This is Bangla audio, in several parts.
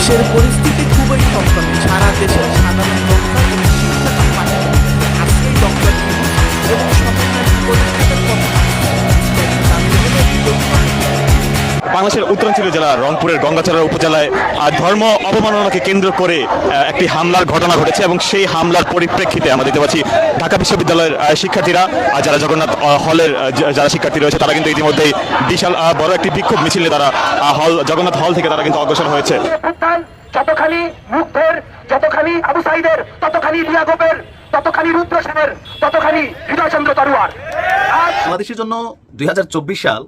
দেশের পরিস্থিতি খুবই সম্ভব সারা দেশের বাংলাদেশের উত্তরাঞ্চলীয় জেলা রংপুরের গঙ্গাচড়া উপজেলায় ধর্ম অবমাননাকে কেন্দ্র করে একটি হামলার ঘটনা ঘটেছে এবং সেই হামলার পরিপ্রেক্ষিতে আমরা দেখতে পাচ্ছি ঢাকা বিশ্ববিদ্যালয়ের শিক্ষার্থীরা আহ, যারা জগন্নাথ হলের যারা শিক্ষার্থী রয়েছে তারা কিন্তু ইতিমধ্যেই বিশাল আহ, বড় একটি বিক্ষোভ মিছিলে তারা হল জগন্নাথ হল থেকে তারা কিন্তু অগ্রসর হয়েছে। যতখানি মুগ্ধের যতখানি আবু সাইদের ততখানি লিয়া গোপের ততখানি রুদ্র সেনের ততখানি হৃদয়চন্দ্র তরুয়ার। বাংলাদেশের জন্য দুই হাজার চব্বিশ সাল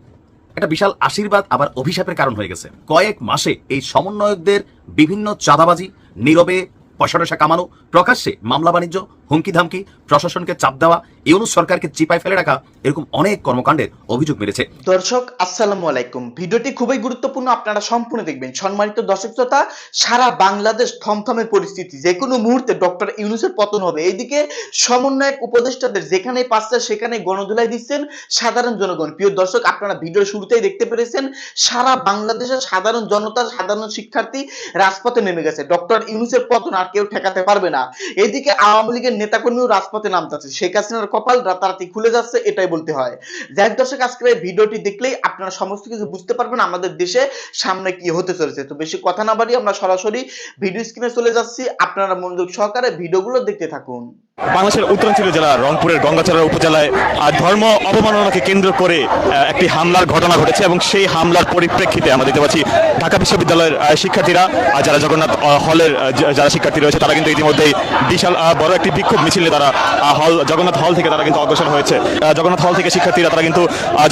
একটা বিশাল আশীর্বাদ আবার অভিশাপের কারণ হয়ে গেছে। কয়েক মাসে এই সমন্বয়কদের বিভিন্ন চাঁদাবাজি, নীরবে পয়সা টসা কামানো, প্রকাশ্যে মামলা বাণিজ্য হুমকি ধামকি প্রশাসনকে চাপ দেওয়া, ইউনুস সরকারকে চিপায় ফেলে রাখা, এরকম অনেক কর্মকাণ্ডের অভিযোগ মেরেছে। দর্শক, আসসালামু আলাইকুম। ভিডিওটি খুবই গুরুত্বপূর্ণ, আপনারা সম্পূর্ণ দেখবেন। সম্মানিত দর্শক শ্রোতা, সারা বাংলাদেশ থমথমে পরিস্থিতি। যে কোনো মুহূর্তে ডক্টর ইউনুসের পতন হবে। এইদিকে সমন্বয়ক উপদেষ্টাদের যেখানে পাচ্ছে, সেখানে গণদুলাই দিচ্ছেন সাধারণ জনগণ। প্রিয় দর্শক, আপনারা ভিডিওর শুরুতেই দেখতে পেরেছেন, সারা বাংলাদেশের সাধারণ জনতা, সাধারণ শিক্ষার্থী রাজপথে নেমে গেছে। ডক্টর ইউনুসের পতন আর কেউ ঠেকাতে পারবে না। এদিকে আওয়ামী লীগের নেতাকর্মীও রাজপথে নামতেছে। শেখ হাসিনার কপাল রাতারাতি খুলে যাচ্ছে, এটাই বলতে হয়। যাই দর্শক, আজকের এই ভিডিওটি দেখলেই আপনারা সমস্ত কিছু বুঝতে পারবেন আমাদের দেশে সামনে কি হতে চলেছে। তো বেশি কথা না বাড়িয়ে আমরা সরাসরি ভিডিও স্ক্রিনে চলে যাচ্ছি। আপনারা মনোযোগ সহকারে ভিডিওগুলো দেখতে থাকুন। বাংলাদেশের উত্তরাঞ্চলীয় জেলা রংপুরের গঙ্গাচড়া উপজেলায় আহ, ধর্ম অবমাননাকে কেন্দ্র করে একটি হামলার ঘটনা ঘটেছে এবং সেই হামলার পরিপ্রেক্ষিতে আমরা দেখতে পাচ্ছি ঢাকা বিশ্ববিদ্যালয়ের শিক্ষার্থীরা যারা জগন্নাথ হলের যারা শিক্ষার্থী রয়েছে তারা কিন্তু ইতিমধ্যেই বিশাল বড় একটি বিক্ষোভ মিছিলে তারা হল জগন্নাথ হল থেকে তারা কিন্তু অগ্রসর হয়েছে। জগন্নাথ হল থেকে শিক্ষার্থীরা তারা কিন্তু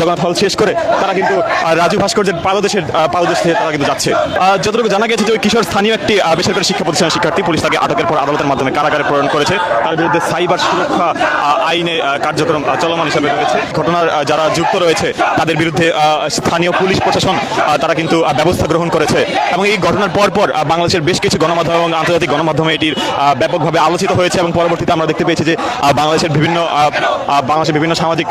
জগন্নাথ হল শেষ করে তারা কিন্তু রাজু ভাস্কর্যের পাদদেশের পাদদেশ থেকে তারা কিন্তু যাচ্ছে। যতটুকু জানা গেছে যে ওই কিশোর স্থানীয় একটি বেসরকারি শিক্ষা প্রতিষ্ঠানের শিক্ষার্থী পুলিশ তাকে আটকের পর আদালতের মাধ্যমে কারাগারে প্রেরণ করেছে। তার বিরুদ্ধে সাইবার সুরক্ষা আইনে কার্যক্রম চলমান হিসেবে রয়েছে। ঘটনার যারা যুক্ত রয়েছে, তাদের বিরুদ্ধে স্থানীয় পুলিশ প্রশাসন তারা কিন্তু ব্যবস্থা গ্রহণ করেছে। এবং এই ঘটনার পর পর বাংলাদেশের বেশ কিছু গণমাধ্যম এবং আন্তর্জাতিক গণমাধ্যমে এটির ব্যাপকভাবে আলোচিত হয়েছে এবং পরবর্তীতে আমরা দেখতে পেয়েছি যে বাংলাদেশের বিভিন্ন বাংলাদেশের বিভিন্ন সামাজিক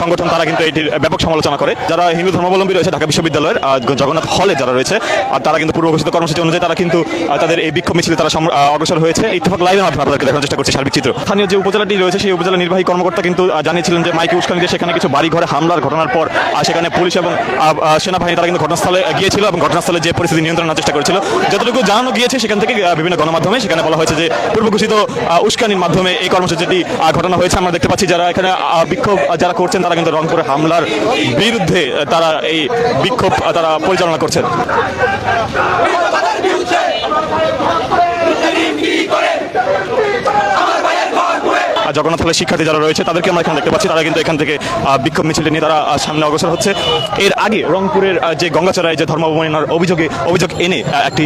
সংগঠন তারা কিন্তু এটির ব্যাপক সমালোচনা করে। যারা হিন্দু ধর্মাবলম্বী রয়েছে, ঢাকা বিশ্ববিদ্যালয়ের জগন্নাথ হলে যারা রয়েছে, আর তারা কিন্তু পূর্ব ঘোষিত কর্মসূচি অনুযায়ী তারা কিন্তু তাদের এই বিক্ষোভ মিছিলে তারা অগ্রসর হয়েছে। ইত্তেফাক লাইভের মাধ্যমে আপনাদেরকে দেখানোর চেষ্টা করছি সার্বিক চিত্র। স্থানীয় যে উপজেলাটি রয়েছে সেই উপজেলা নির্বাহী কর্মকর্তা কিন্তু জানিয়েছিলেন যে মাইকে উস্কানি দিয়ে সেখানে কিছু বাড়ি ঘরে হামলার ঘটনার পর সেখানে পুলিশ এবং সেনাবাহিনী তারা কিন্তু ঘটনাস্থলে গিয়েছিল এবং ঘটনাস্থলে যে পরিস্থিতি নিয়ন্ত্রণের চেষ্টা করেছিল। যতটুকু জানানো গিয়েছে সেখান থেকে বিভিন্ন গণমাধ্যমে সেখানে বলা হয়েছে যে পূর্ব ঘোষিত আহ, উস্কানির মাধ্যমে এই কর্মসূচিটি ঘটনা হয়েছে। আমরা দেখতে পাচ্ছি যারা এখানে বিক্ষোভ যারা করছেন তারা কিন্তু রংপুরে হামলার বিরুদ্ধে তারা এই বিক্ষোভ তারা পরিচালনা করছেন আর জগন্নাথ হলের শিক্ষার্থী যারা রয়েছে, তাদেরকে আমরা এখানে দেখতে পাচ্ছি। তারা কিন্তু এখান থেকে বিক্ষোভ মিছিল নিয়ে তারা সামনে অগ্রসর হচ্ছে। এর আগে রংপুরের যে গঙ্গাচড়ায় যে ধর্ম অবমাননার অভিযোগে, অভিযোগ এনে একটি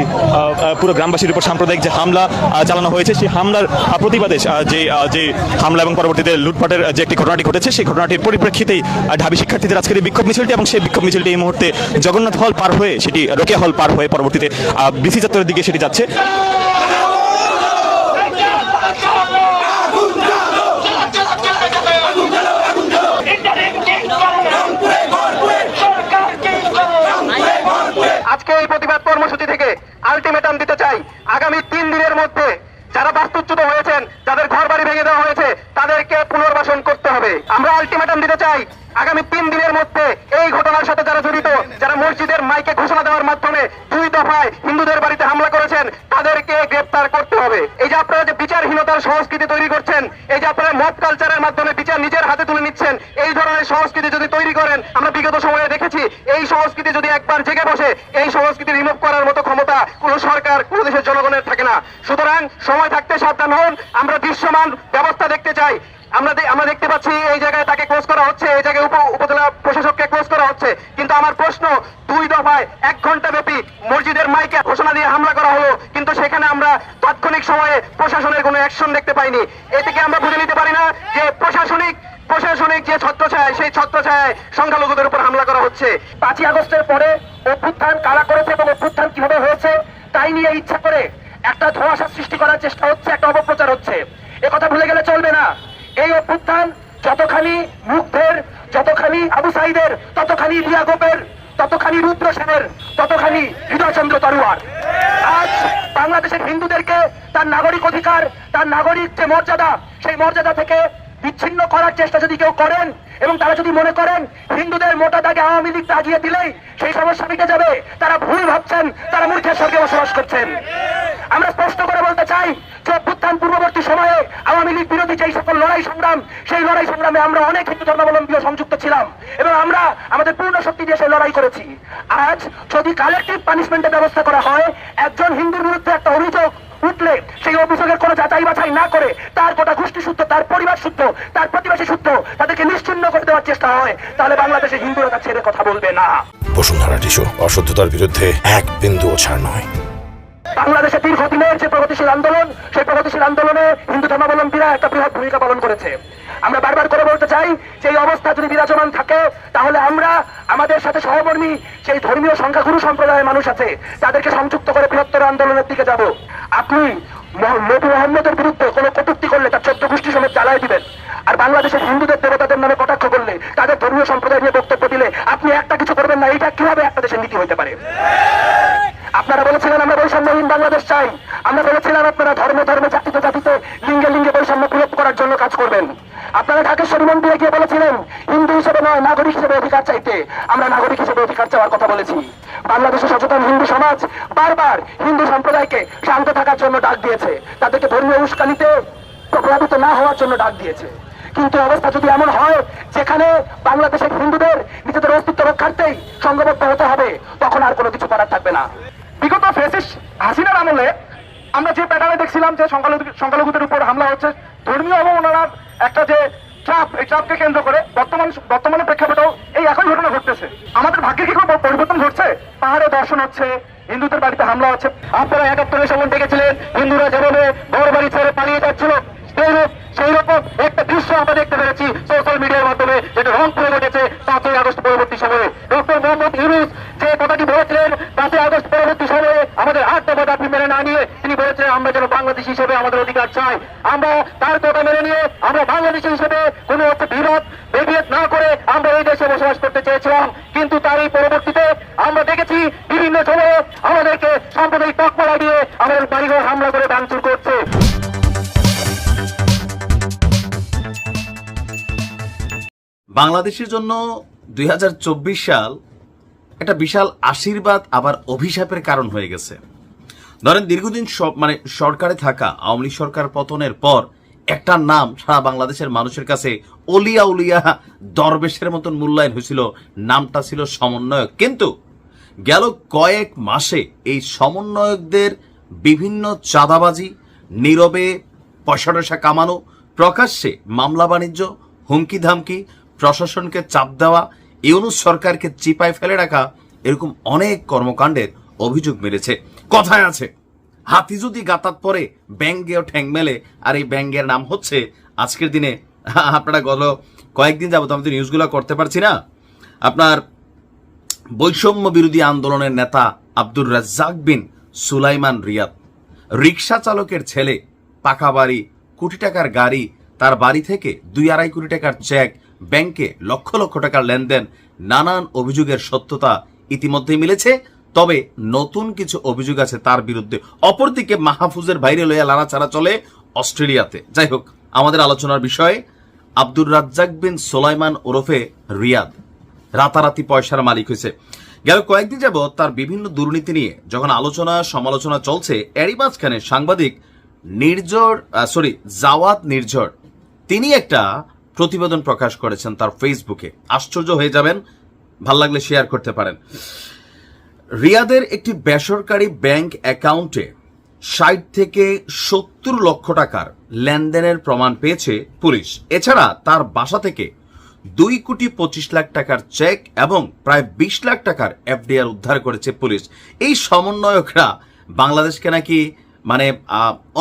পুরো গ্রামবাসীর উপর সাম্প্রদায়িক যে হামলা চালানো হয়েছে, সেই হামলার প্রতিবাদে যে যে হামলা এবং পরবর্তীতে লুটপাটের যে একটি ঘটনাটি ঘটেছে, সেই ঘটনাটির পরিপ্রেক্ষিতেই ঢাবি শিক্ষার্থীদের আজকের এই বিক্ষোভ মিছিলটি এবং সেই বিক্ষোভ মিছিলটি এই মুহূর্তে জগন্নাথ হল পার হয়ে, সেটি রোকেয়া হল পার হয়ে পরবর্তীতে বিসি চত্বরের দিকে সেটি যাচ্ছে আজকে এই প্রতিবাদ কর্মসূচি থেকে আলটিমেটাম দিতে চাই আগামী তিন দিনের মধ্যে যারা বাস্তুচ্যুত হয়েছেন যাদের ঘর বাড়ি ভেঙে দেওয়া হয়েছে তাদেরকে পুনর্বাসন করতে হবে আমরা আলটিমেটাম দিতে চাই আগামী তিন দিনের মধ্যে এই ঘটনার সাথে যারা জড়িত যারা মসজিদের মাইকে ঘোষণা দেওয়ার মাধ্যমে দুই দফায় হিন্দুদের বাড়িতে হামলা করেছেন তাদেরকে গ্রেপ্তার করতে হবে এই যে বিচারহীনতার সংস্কৃতি তৈরি করছেন, এই যে আপনারা মব কালচারের মাধ্যমে বিচার নিজের হাতে তুলে নিচ্ছেন, এই ধরনের সংস্কৃতি যদি তৈরি করেন, আমরা বিগত সময়ে দেখেছি, এই সংস্কৃতি যদি একবার জেগে বসে, এই সংস্কৃতি রিমুভ করার মতো ক্ষমতা কোন সরকার, কোন দেশের জনগণের থাকে না। সুতরাং সময় থাকতে সাবধান হন, আমরা দৃশ্যমান ব্যবস্থা দেখতে চাই। আমরা আমরা দেখতে পাচ্ছি এই জায়গায় তাকে ক্লোজ করা হচ্ছে, এই জায়গায় উপজেলা প্রশাসককে ক্লোজ করা হচ্ছে। কিন্তু আমার প্রশ্ন, দুই দফায় এক ঘণ্টা ব্যাপী মসজিদের মাইকে ঘোষণা দিয়ে হামলা করা হলো, কিন্তু সেখানে আমরা তাৎক্ষণিক সময়ে প্রশাসনের কোনো অ্যাকশন দেখতে পাইনি। এ থেকে আমরা বুঝে নিতে পারি না যে প্রশাসনিক প্রশাসনিক যে ছত্রছায় সেই ছত্রছায় সংখ্যালঘুদের উপর হামলা করা হচ্ছে। পাঁচই আগস্টের পরে অভ্যুত্থান কারা করেছে এবং অভ্যুত্থান কীভাবে হয়েছে, তাই নিয়ে ইচ্ছা করে একটা ধোঁয়াশা সৃষ্টি করার চেষ্টা হচ্ছে, একটা অপপ্রচার হচ্ছে। এ কথা ভুলে গেলে চলবে না। এই অভ্যুত্থান যতখানি মুগ্ধের, যতখানি আবু সাইদের, ততখানি লিয়া গোপের, ততখানি রুদ্র সেনের, ততখানি হৃদয়চন্দ্র তরুয়ার। বাংলাদেশের হিন্দুদেরকে তার নাগরিক অধিকার তার নাগরিক যে মর্যাদা সেই মর্যাদা থেকে বিচ্ছিন্ন করার চেষ্টা যদি কেউ করেন এবং তারা যদি মনে করেন হিন্দুদের মোটা দাগে আওয়ামী লীগ দাগিয়ে দিলেই সেই সমস্যা মিটে যাবে, তারা ভুল ভাবছেন, তারা মূর্খের স্বর্গে বসবাস করছেন। আমরা স্পষ্ট করে বলতে চাই, যে অভ্যুত্থান পূর্ববর্তী সময়ে আওয়ামী লীগ বিরোধী যেই সকল লড়াই সংগ্রাম, সেই লড়াই সংগ্রামে আমরা অনেক হিন্দু ধর্মাবলম্বীও সংযুক্ত ছিলাম এবং আমরা আমাদের পূর্ণ শক্তি দিয়ে সেই লড়াই করেছি। আজ যদি কালেকটিভ পানিশমেন্টের ব্যবস্থা করা হয়, একজন হিন্দুর বিরুদ্ধে একটা অভিযোগ উঠলে সেই অভিযোগের কোনো যাচাই বাছাই না করে তার গোটা গোষ্ঠী সূত্র তার পরিবার সূত্র তার প্রতিবেশী সূত্র তাদেরকে নিশ্চিন্ন করে দেওয়ার চেষ্টা হয়, তাহলে বাংলাদেশে হিন্দুরা তা ছেড়ে কথা বলবে না। বসুন্ধরা টিসু অসত্যতার বিরুদ্ধে এক বিন্দুও ছাড় নয়। বাংলাদেশে দীর্ঘদিনের যে প্রগতিশীল আন্দোলন, সেই প্রগতিশীল আন্দোলনে হিন্দু ধর্মাবলম্বীরা একটা বৃহৎ ভূমিকা পালন করেছে। আমরা বারবার করে বলতে চাই যে এই অবস্থা যদি বিরাজমান থাকে, তাহলে আমরা, আমাদের সাথে সহকর্মী সেই ধর্মীয় সংখ্যাগুরু সম্প্রদায়ের মানুষ আছে, তাদেরকে সংযুক্ত করে বৃহত্তর আন্দোলনের দিকে যাব। আপনি নবী মোহাম্মদের বিরুদ্ধে কোনো কটূক্তি করলে তার চোদ্দ গোষ্ঠী সমেত চালায় দিবেন। আর বাংলাদেশের হিন্দুদের দেবতাদের নামে কটাক্ষ করলে, তাদের ধর্মীয় সম্প্রদায় নিয়ে বক্তব্য দিলে আপনি একটা কিছু করবেন না এটা কীভাবে একটা দেশের নীতি হতে পারে? আপনারা বলেছিলেন আমরা বৈষম্যহীন বাংলাদেশ চাই। আমরা বলেছিলাম আপনারা ধর্মে ধর্মে জাতিতে জাতিতে লিঙ্গে লিঙ্গে বৈষম্য বিলোপ করার জন্য কাজ করবেন। আপনারা ঢাকেশ্বরী মন্দিরে গিয়ে বলেছিলেন, হিন্দু হিসেবে নয়, নাগরিক হিসেবে অধিকার চাইতে। আমরা নাগরিক হিসেবে অধিকার চাওয়ার কথা বলেছি। বাংলাদেশের সচেতন হিন্দু সমাজ বারবার হিন্দু সম্প্রদায়কে শান্ত থাকার জন্য ডাক দিয়েছে। তাদেরকে ধর্মীয় উস্কানিতে প্রভাবিত না হওয়ার জন্য ডাক দিয়েছে। কিন্তু অবস্থা যদি এমন হয়, যেখানে বাংলাদেশের হিন্দুদের নিজেদের অস্তিত্ব রক্ষার্থেই সংঘবদ্ধ হতে হবে, তখন আর কোনো কিছু করার থাকবে না। হাসিনার আমলে আমরা যে প্যাটার্নে দেখছিলাম যে সংখ্যালঘু সংখ্যালঘুদের উপর হামলা হচ্ছে, ধর্মীয় ওনারা একটা যে চাপ, এই চাপকে কেন্দ্র করে বর্তমান বর্তমানে প্রেক্ষাপটেও এই একই ঘটনা ঘটতেছে। আমাদের ভাগ্যে কি কোনো পরিবর্তন ঘটছে? পাহাড়ে দর্শন হচ্ছে, হিন্দুদের বাড়িতে হামলা হচ্ছে। আপনারা একাত্তরের সময় দেখেছিলেন, হিন্দুরা যেভাবে ঘর বাড়ি ছেড়ে পালিয়ে যাচ্ছিল বাংলাদেশের জন্য দুই হাজার চব্বিশ সাল একটা বিশাল আশীর্বাদ আবার অভিশাপের কারণ হয়ে গেছে। ধরেন দীর্ঘদিন সব মানে সরকারে থাকা আওয়ামী লীগ সরকার পতনের পর একটা নাম সারা বাংলাদেশের মানুষের কাছে অলিয়া উলিয়া দরবেশের মতন মূল্যায়ন হয়েছিল, নামটা ছিল সমন্বয়ক। কিন্তু গেল কয়েক মাসে এই সমন্বয়কদের বিভিন্ন চাঁদাবাজি, নীরবে পয়সা টয়সা কামানো, প্রকাশ্যে মামলা বাণিজ্য হুমকি ধামকি প্রশাসনকে চাপ দেওয়া, ইউনুস সরকারকে চিপায় ফেলে রাখা, এরকম অনেক কর্মকাণ্ডের অভিযোগ মেরেছে। কথায় আছে, হাতি যদি গাতাত পরে ব্যাঙ্গেও ঠ্যাং মেলে, আর এই ব্যাঙ্গের নাম হচ্ছে, আজকের দিনে, আপনারা গত কয়েকদিন যাবত আমি তো নিউজগুলো করতে পারছি না, আপনার বৈষম্য বিরোধী আন্দোলনের নেতা আব্দুর রাজ্জাক বিন সুলাইমান রিয়াদ, রিক্সা চালকের ছেলে, পাকা বাড়ি, কোটি টাকার গাড়ি, তার বাড়ি থেকে দুই আড়াই কোটি টাকার চেক ব্যাংকে লক্ষ লক্ষ টাকার লেনদেন, নানান অভিযোগের সত্যতা ইতিমধ্যে মিলেছে। তবে নতুন কিছু অভিযোগ আছে তার বিরুদ্ধে। অপরদিকে মাহফুজের বাইরে লইয়া লাড়াচাড়া চলে অস্ট্রেলিয়াতে। যাই হোক, আমাদের আলোচনার বিষয়, আব্দুর রাজ্জাক বিন সোলাইমান ওরফে রিয়াদ। রাতারাতি পয়সার মালিক হয়েছে। গেল কয়েকদিন যাবৎ তার বিভিন্ন দুর্নীতি নিয়ে যখন আলোচনা, সমালোচনা চলছে, এরই মাঝখানে সাংবাদিক নির্ঝর সরি জাওয়াত নির্ঝর। তিনি একটা প্রতিবেদন প্রকাশ করেছেন তার ফেসবুকে। আশ্চর্য হয়ে যাবেন, ভালো লাগলে শেয়ার করতে পারেন। রিয়াদের একটি বেসরকারি ব্যাংক অ্যাকাউন্টে ষাট থেকে সত্তর লক্ষ টাকার লেনদেনের প্রমাণ পেয়েছে পুলিশ। এছাড়া তার বাসা থেকে দুই কোটি পঁচিশ লাখ টাকার চেক এবং প্রায় বিশ লাখ টাকার এফডিআর উদ্ধার করেছে পুলিশ। এই সমন্বয়করা বাংলাদেশকে নাকি মানে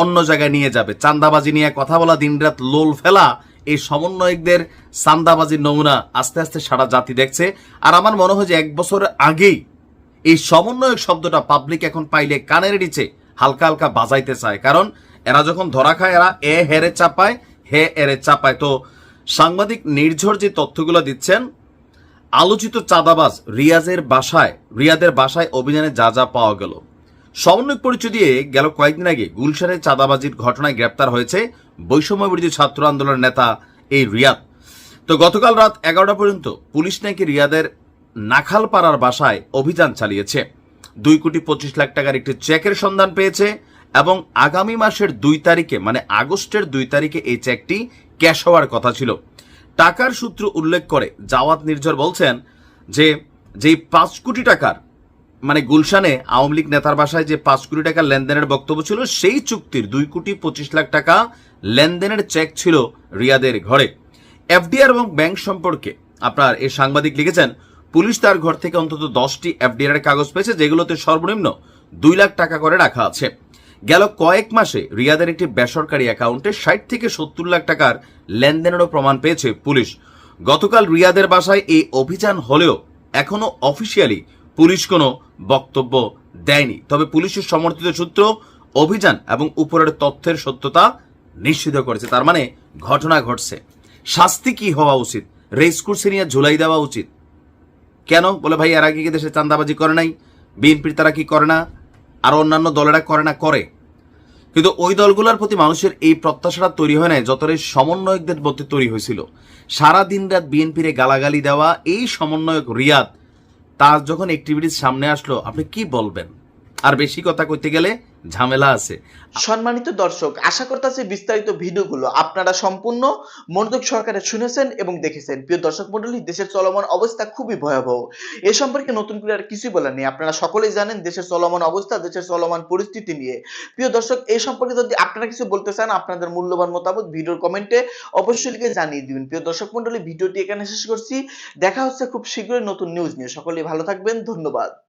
অন্য জায়গায় নিয়ে যাবে। চান্দাবাজি নিয়ে কথা বলা, দিনরাত লোল ফেলা এই সমন্বয়কদের চান্দাবাজির নমুনা আস্তে আস্তে সারা জাতি দেখছে। আর আমার মনে হয় যে এক বছর আগেই এই সমন্বয়ক শব্দটা পাবলিক এখন পাইলে কানের নিচে হালকা হালকা বাজাইতে চায়। কারণ এরা যখন ধরা খায়, এরা এ হেরে চাপায়, হে এরে চাপায়। তো সাংবাদিক নির্ঝর যে তথ্যগুলো দিচ্ছেন, আলোচিত চাঁদাবাজ রিয়াজের বাসায়, রিয়াদের বাসায় অভিযানে যা যা পাওয়া গেল। সমন্বয়ক পরিচয় দিয়ে গেল কয়েকদিন আগে গুলশানের চাঁদাবাজির ঘটনায় গ্রেপ্তার হয়েছে বৈষম্য বিরোধী ছাত্র আন্দোলনের নেতা এই রিয়াদ। তো গতকাল রাত এগারোটা পর্যন্ত পুলিশ নাকি রিয়াদের নাখালপাড়ার বাসায় অভিযান চালিয়েছে। দুই কোটি পঁচিশ লাখ টাকার একটি চেকের সন্ধান পেয়েছে এবং আগামী মাসের দুই তারিখে মানে আগস্টের দুই তারিখে এই চেকটি ক্যাশ হওয়ার কথা ছিল। টাকার সূত্র উল্লেখ করে জাওয়াত নির্ঝর বলছেন যে, যেই পাঁচ কোটি টাকার মানে গুলশানে আওয়ামী লীগ নেতার বাসায় যে পাঁচ কোটি টাকা লেনদেনের বক্তব্য ছিল, সেই চুক্তির দুই কোটি পঁচিশ লাখ টাকা লেনদেনের চেক ছিল রিয়াদের ঘরে। এফডিআর এবং ব্যাংক সম্পর্কে আপনার এই সাংবাদিক লিখেছেন, পুলিশ তার ঘর থেকে অন্তত দশটি এফডিআর কাগজ পেয়েছে, যেগুলোতে সর্বনিম্ন দুই লাখ টাকা করে রাখা আছে। গেল কয়েক মাসে রিয়াদের একটি বেসরকারি অ্যাকাউন্টে ষাট থেকে সত্তর লাখ টাকার লেনদেনেরও প্রমাণ পেয়েছে পুলিশ। গতকাল রিয়াদের বাসায় এই অভিযান হলেও এখনও অফিসিয়ালি পুলিশ কোনো বক্তব্য দেয়নি। তবে পুলিশের সমর্থিত সূত্র অভিযান এবং উপরের তথ্যের সত্যতা নিশ্চিত করেছে। তার মানে ঘটনা ঘটছে। শাস্তি কি হওয়া উচিত? রেস কোর্সে নিয়ে ঝুলাই দেওয়া উচিত? কেন? বলে ভাই, এর আগে কি দেশে চান্দাবাজি করে নাই? বিএনপির তারা কি করে না? আর অন্যান্য দলেরা করে না, করে। কিন্তু ওই দলগুলোর প্রতি মানুষের এই প্রত্যাশাটা তৈরি হয় না যতটা সমন্বয়কদের মধ্যে তৈরি হয়েছিল। সারা দিন রাত বিএনপিরে গালাগালি দেওয়া, এই সমন্বয়ক রিয়াদ তার যখন অ্যাক্টিভিটিস সামনে আসলো আপনি কি বলবেন? আর বেশি কথা কইতে গেলে ঝামেলা আছে। সম্মানিত দর্শক, আশা করতেছি বিস্তারিত ভিডিওগুলো আপনারা সম্পূর্ণ মনোযোগ সহকারে শুনেছেন এবং দেখেছেন। প্রিয় দর্শক মন্ডলী দেশের চলমান অবস্থা খুবই ভয়াবহ। এ সম্পর্কে নতুন করে আর কিছুই বলার নেই। আপনারা সকলেই জানেন দেশের চলমান অবস্থা, দেশের চলমান পরিস্থিতি নিয়ে। প্রিয় দর্শক এই সম্পর্কে যদি আপনারা কিছু বলতে চান, আপনাদের মূল্যবান মতামত ভিডিওর কমেন্টে অবশ্যই লিখে জানিয়ে দিবেন। প্রিয় দর্শক মন্ডলী ভিডিওটি এখানে শেষ করছি। দেখা হচ্ছে খুব শীঘ্রই নতুন নিউজ নিয়ে। সকলেই ভালো থাকবেন। ধন্যবাদ।